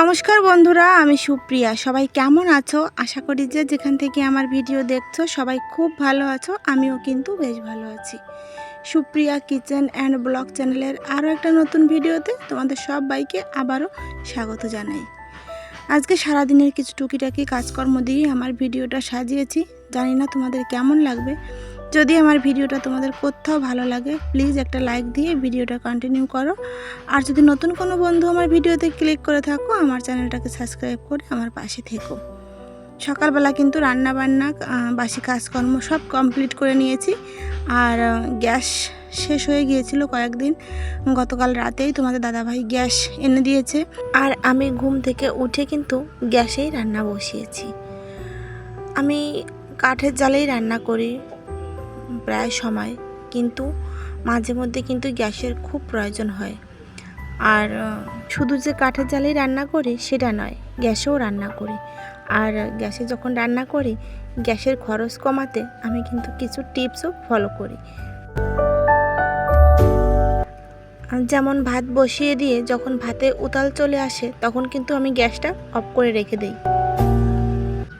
নমস্কার বন্ধুরা, আমি সুপ্রিয়া। সবাই কেমন আছো? আশা করি যে যেখান থেকে আমার ভিডিও দেখছ, সবাই খুব ভালো আছো, আমিও কিন্তু বেশ ভালো আছি। সুপ্রিয়া কিচেন অ্যান্ড ব্লগ চ্যানেলের আরও একটা নতুন ভিডিওতে তোমাদের সবাইকে আবারও স্বাগত জানাই। আজকে সারাদিনের কিছু টুকিটাকি কাজকর্ম দিয়ে আমার ভিডিওটা সাজিয়েছি। জানি না তোমাদের কেমন লাগবে। যদি আমার ভিডিওটা তোমাদের কোথাও ভালো লাগে প্লিজ একটা লাইক দিয়ে ভিডিওটা কন্টিনিউ করো। আর যদি নতুন কোনো বন্ধু আমার ভিডিওতে ক্লিক করে থাকো, আমার চ্যানেলটাকে সাবস্ক্রাইব করে আমার পাশে থেকো। সকালবেলা কিন্তু রান্না বান্না বাসি কাজকর্ম সব কমপ্লিট করে নিয়েছি। আর গ্যাস শেষ হয়ে গিয়েছিল কয়েকদিন। গতকাল রাতেই তোমাদের দাদাভাই গ্যাস এনে দিয়েছে। আর আমি ঘুম থেকে উঠে কিন্তু গ্যাসেই রান্না বসিয়েছি। আমি কাঠের জালেই রান্না করি। প্রায় সময়। কিন্তু মাঝে মধ্যে কিন্তু গ্যাসের খুব প্রয়োজন হয়। আর শুধু যে কাঠের জালেই রান্না করি, সেটা নয়, গ্যাসেও রান্না করি। আর গ্যাসে যখন রান্না করি, গ্যাসের খরচ কমাতে আমি কিন্তু কিছু টিপসও ফলো করি। যেমন ভাত বসিয়ে দিয়ে যখন ভাতে উতাল চলে আসে, তখন কিন্তু আমি গ্যাসটা অফ করে রেখে দিই।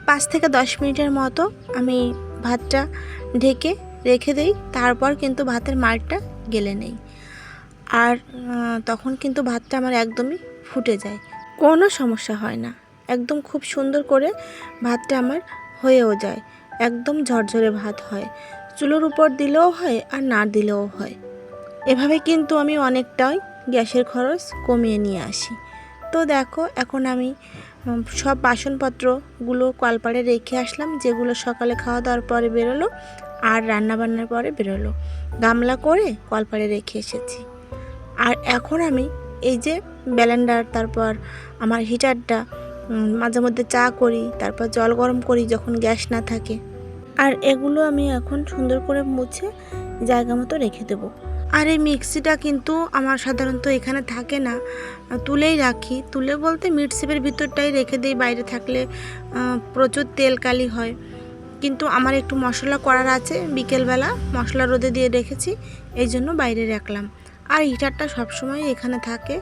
পাঁচ থেকে দশ মিনিটের মতো আমি ভাতটা ঢেকে রেখে দেই, তারপর কিন্তু ভাতের মারটা গেলে নেই। আর তখন কিন্তু ভাতটা আমার একদমই ফুটে যায়। কোনো সমস্যা হয় না। একদম খুব সুন্দর করে ভাতটা আমার হয়েও যায়। একদম ঝরঝরে ভাত হয়। চুলোর উপর দিলেও হয় আর না দিলেও হয়। এভাবে কিন্তু আমি অনেকটাই গ্যাসের খরচ কমিয়ে নিয়ে আসি। তো দেখো, এখন আমি সব বাসনপত্রগুলো কলপাড়ে রেখে আসলাম, যেগুলো সকালে খাওয়া দাওয়ার পরে বেরোলো। আর রান্না বান্নার পরে বেরোলো। গামলা করে কলপাড়ে রেখে এসেছি। আর এখন আমি এই যে ব্যালেন্ডার, তারপর আমার হিটারটা মাঝে মধ্যে চা করি, তারপর জল গরম করি যখন গ্যাস না থাকে। আর এগুলো আমি এখন সুন্দর করে মুছে জায়গা মতো রেখে দেবো। আর এই মিক্সিটা কিন্তু আমার সাধারণত এখানে থাকে না। তুলেই রাখি। তুলে বলতে মিটসেপের ভিতরটাই রেখে দিই। বাইরে থাকলে প্রচুর তেল কালি হয়। কিন্তু আমার একটু মশলা করার আছে। বিকেলবেলা মশলা রোদে দিয়ে রেখেছি, এই জন্য বাইরে রাখলাম। আর হিটারটা সবসময় এখানে থাকে।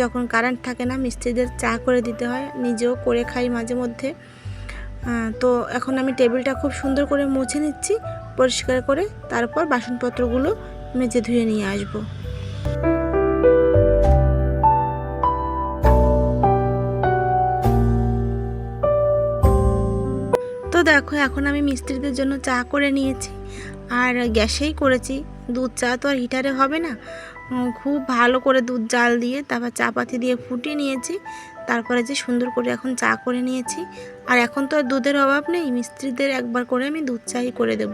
যখন কারেন্ট থাকে না, মিস্ত্রিদের চা করে দিতে হয়, নিজেও করে খাই মাঝে মধ্যে। তো এখন আমি টেবিলটা খুব সুন্দর করে মুছে নিচ্ছি, পরিষ্কার করে তারপর বাসনপত্রগুলো মেজে ধুয়ে নিয়ে আসব। এখন আমি মিস্ত্রিদের জন্য চা করে নিয়েছি। আর গ্যাসেই করেছি। দুধ চা তো আর হিটারে হবে না। খুব ভালো করে দুধ জাল দিয়ে তারপর চা পাতি দিয়ে ফুটিয়ে নিয়েছি। তারপরে যে সুন্দর করে এখন চা করে নিয়েছি। আর এখন তো আর দুধের অভাব নেই। মিস্ত্রিদের একবার করে আমি দুধ চাই করে দেব।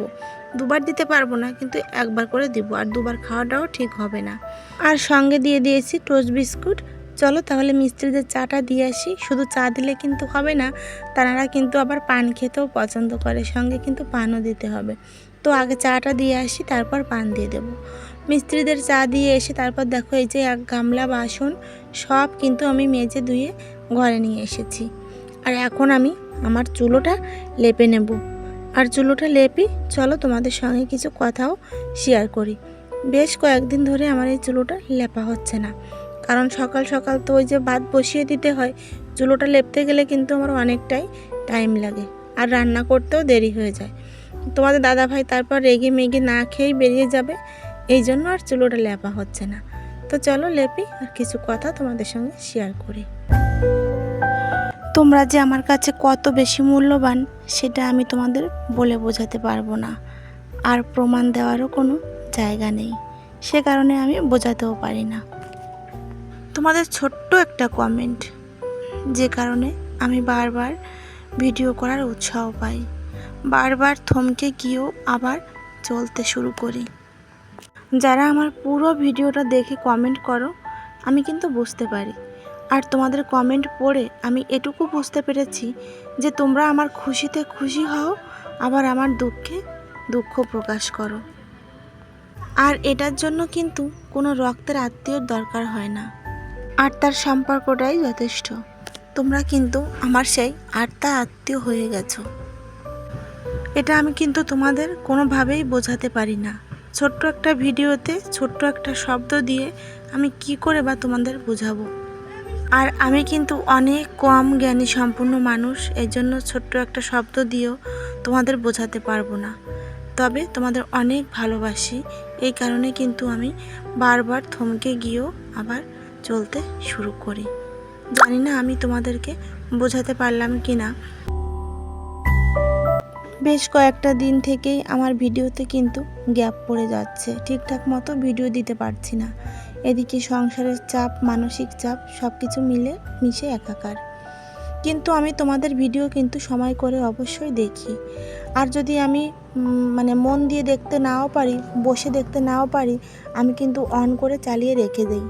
দুবার দিতে পারব না, কিন্তু একবার করে দিব। আর দুবার খাওয়াটাও ঠিক হবে না। আর সঙ্গে দিয়ে দিয়েছি টোস্ট বিস্কুট। চলো তাহলে মিস্ত্রিদের চাটা দিয়ে আসি। শুধু চা দিলে কিন্তু হবে না তারা কিন্তু আবার পান খেতেও পছন্দ করে, সঙ্গে কিন্তু পানও দিতে হবে। তো আগে চাটা দিয়ে আসি, তারপর পান দিয়ে দেব। মিস্ত্রিদের চা দিয়ে এসে তারপর দেখো এই যে এক গামলা বাসন, সব কিন্তু আমি মেজে ধুয়ে ঘরে নিয়ে এসেছি। আর এখন আমি আমার চুলোটা লেপে নেব। আর চুলোটা লেপি, চলো তোমাদের সঙ্গে কিছু কথাও শেয়ার করি। বেশ কয়েকদিন ধরে আমার এই চুলোটা লেপা হচ্ছে না। কারণ সকাল সকাল তো ওই যে ভাত বসিয়ে দিতে হয়, চুলোটা লেপতে গেলে কিন্তু আমার অনেকটাই টাইম লাগে। আর রান্না করতেও দেরি হয়ে যায়। তোমাদের দাদা ভাই তারপর রেগে মেগে না খেয়েই বেরিয়ে যাবে, এই জন্য আর চুলোটা লেপা হচ্ছে না। তো চলো লেপি, আর কিছু কথা তোমাদের সঙ্গে শেয়ার করি। তোমরা যে আমার কাছে কত বেশি মূল্যবান, সেটা আমি তোমাদের বলে বোঝাতে পারব না। আর প্রমাণ দেওয়ারও কোনো জায়গা নেই, সে কারণে আমি বোঝাতেও পারি না। তোমাদের ছোট্ট একটা কমেন্ট যে কারণে আমি বারবার ভিডিও করার উৎসাহ পাই। বারবার থমকে গিয়েও আবার চলতে শুরু করি। যারা আমার পুরো ভিডিওটা দেখে কমেন্ট করো, আমি কিন্তু বুঝতে পারি। আর তোমাদের কমেন্ট পড়ে আমি এটুকু বুঝতে পেরেছি যে তোমরা আমার খুশিতে খুশি হও, আবার আমার দুঃখে দুঃখ প্রকাশ করো। আর এটার জন্য কিন্তু কোনো রক্তের আত্মীয়র দরকার হয় না। আর তার সম্পর্কটাই যথেষ্ট। তোমরা কিন্তু আমার সেই আত্মা আত্মীয় হয়ে গেছো। এটা আমি কিন্তু তোমাদের কোনোভাবেই বোঝাতে পারি না। ছোট্ট একটা ভিডিওতে ছোট্ট একটা শব্দ দিয়ে আমি কি করে বা তোমাদের বোঝাবো? আর আমি কিন্তু অনেক কম জ্ঞানী সম্পূর্ণ মানুষ এই জন্য ছোট্ট একটা শব্দ দিয়েও তোমাদের বোঝাতে পারব না। তবে তোমাদের অনেক ভালোবাসি, এই কারণে কিন্তু আমি বারবার থমকে গিয়েও আবার চলতে শুরু করি। জানি না আমি তোমাদেরকে বোঝাতে পারলাম কি না। বেশ কয়েকটা দিন থেকেই আমার ভিডিওতে কিন্তু গ্যাপ পড়ে যাচ্ছে। ঠিকঠাক মতো ভিডিও দিতে পারছি না। এদিকে সংসারের চাপ, মানসিক চাপ সব কিছু মিলে মিশে একাকার। কিন্তু আমি তোমাদের ভিডিও কিন্তু সময় করে অবশ্যই দেখি। আর যদি আমি মানে মন দিয়ে দেখতে নাও পারি, বসে দেখতে নাও পারি, আমি কিন্তু অন করে চালিয়ে রেখে দেই।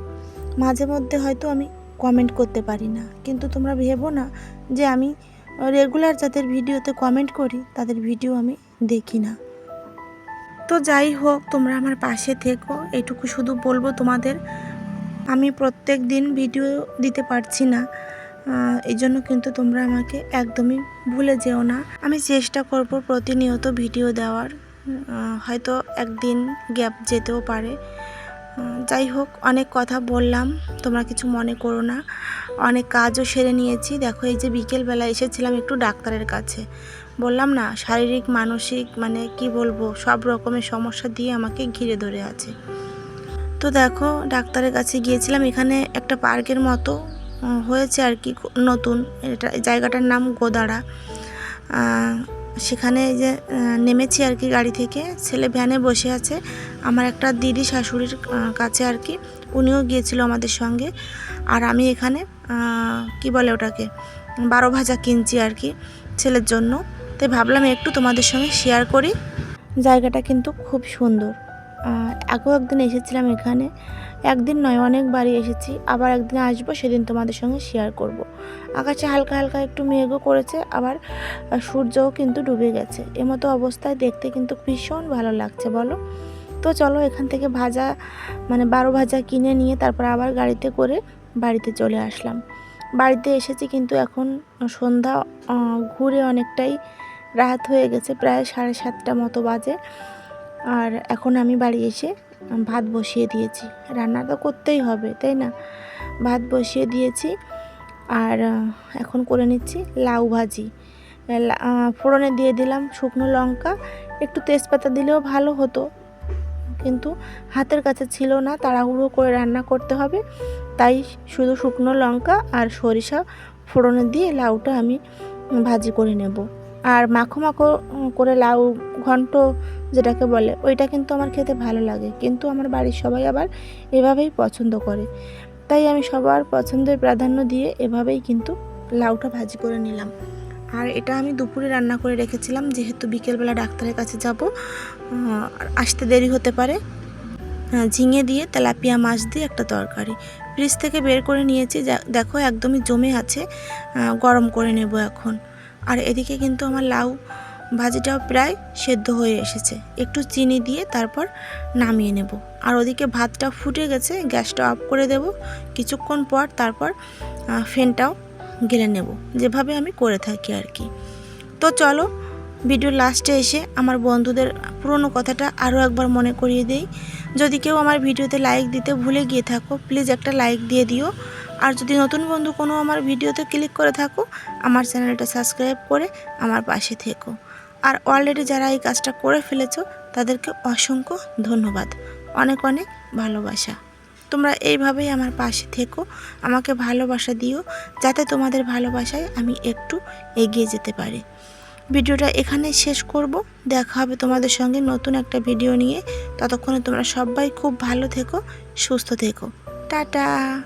মাঝে মধ্যে হয়তো আমি কমেন্ট করতে পারি না। কিন্তু তোমরা ভেবো না যে আমি রেগুলার যাদের ভিডিওতে কমেন্ট করি, তাদের ভিডিও আমি দেখি না। তো যাই হোক, তোমরা আমার পাশে থেকো। এটুকু শুধু বলব তোমাদের, আমি প্রত্যেক দিন ভিডিও দিতে পারছি না। এই জন্য কিন্তু তোমরা আমাকে একদমই ভুলে যেও না। আমি চেষ্টা করব প্রতিনিয়ত ভিডিও দেওয়ার। হয়তো একদিন গ্যাপ যেতেও পারে। যাই হোক, অনেক কথা বললাম, তোমরা কিছু মনে করো না। অনেক কাজও সেরে নিয়েছি। দেখো, এই যে বিকেলবেলা এসেছিলাম একটু ডাক্তারের কাছে। বললাম না, শারীরিক, মানসিক মানে কি বলব, সব রকমের সমস্যা দিয়ে আমাকে ঘিরে ধরে আছে। তো দেখো, ডাক্তারের কাছে গিয়েছিলাম, এখানে একটা পার্কের মতো হয়েছে আর কি, নতুন। এটা জায়গাটার নাম গোদাড়া সেখানে যে নেমেছি আর কি গাড়ি থেকে। ছেলে ভ্যানে বসে আছে। আমার একটা দিদি শাশুড়ির কাছে আর কি। উনিও গিয়েছিল আমাদের সঙ্গে। আর আমি এখানে কি বলে ওটাকে, বারো ভাজা কিনছি আর কি ছেলের জন্য। তাই ভাবলাম একটু তোমাদের সঙ্গে শেয়ার করি। জায়গাটা কিন্তু খুব সুন্দর। আগেও একদিন এসেছিলাম এখানে। একদিন নয়, অনেকবারই এসেছি। আবার একদিন আসব, সেদিন তোমাদের সঙ্গে শেয়ার করব। আকাশে হালকা হালকা একটু মেঘও করেছে, আবার সূর্যও কিন্তু ডুবে গেছে। এমতো অবস্থায় দেখতে কিন্তু ভীষণ ভালো লাগছে, বলো? তো চলো এখান থেকে ভাজা মানে বারো ভাজা কিনে নিয়ে তারপর আবার গাড়িতে করে বাড়িতে চলে আসলাম। বাড়িতে এসেছি কিন্তু এখন সন্ধ্যা ঘুরে অনেকটাই রাত হয়ে গেছে, প্রায় সাড়ে সাতটা মতো বাজে। আর এখন আমি বাড়ি এসে ভাত বসিয়ে দিয়েছি। রান্না তো করতেই হবে, তাই না? ভাত বসিয়ে দিয়েছি আর এখন করে নিচ্ছি লাউ ভাজি। ফোড়নে দিয়ে দিলাম শুকনো লঙ্কা, একটু তেজপাতা দিলেও ভালো হতো। কিন্তু হাতের কাছে ছিল না, তাড়াহুড়ো করে রান্না করতে হবে। তাই শুধু শুকনো লঙ্কা আর সরিষা ফোড়নে দিয়ে লাউটা আমি ভাজি করে নেব। আর মাখো মাখো করে লাউ ঘন্ট যেটাকে বলে, ওইটা কিন্তু আমার খেতে ভালো লাগে। কিন্তু আমার বাড়ির সবাই আবার এভাবেই পছন্দ করে। তাই আমি সবার পছন্দের প্রাধান্য দিয়ে এভাবেই কিন্তু লাউটা ভাজি করে নিলাম। আর এটা আমি দুপুরে রান্না করে রেখেছিলাম, যেহেতু বিকেলবেলা ডাক্তারের কাছে যাব আসতে দেরি হতে পারে। ঝিঙে দিয়ে তেলাপিয়া মাছ দিয়ে একটা তরকারি। ফ্রিজ থেকে বের করে নিয়েছি দেখো একদমই জমে আছে গরম করে নেব এখন। আর এদিকে কিন্তু আমার লাউ ভাজিটাও প্রায় সেদ্ধ হয়ে এসেছে। একটু চিনি দিয়ে তারপর নামিয়ে নেব। আর ওদিকে ভাতটা ফুটে গেছে, গ্যাসটা অফ করে দেব। কিছুক্ষণ পর তারপর ফ্যানটাও গেলে নেব। যেভাবে আমি করে থাকি আর কি। তো চলো, ভিডিওর লাস্টে এসে আমার বন্ধুদের পুরনো কথাটা আরও একবার মনে করিয়ে দেই। যদি কেউ আমার ভিডিওতে লাইক দিতে ভুলে গিয়ে থাকো প্লিজ একটা লাইক দিয়ে দিও। আর যদি নতুন বন্ধু কোনো আমার ভিডিওতে ক্লিক করে থাকো, আমার চ্যানেলটা সাবস্ক্রাইব করে আমার পাশে থেকো। আর অলরেডি যারা এই কাজটা করে ফেলেছো, তাদেরকে অসংখ্য ধন্যবাদ। অনেক অনেক ভালোবাসা। তোমরা এইভাবেই আমার পাশে থেকো। আমাকে ভালোবাসা দিও, যাতে তোমাদের ভালোবাসায় আমি একটু এগিয়ে যেতে পারি। ভিডিওটা এখানে শেষ করব। দেখা হবে তোমাদের সঙ্গে নতুন একটা ভিডিও নিয়ে। ততক্ষণে তোমরা সবাই খুব ভালো থেকো, সুস্থ থেকো। টাটা!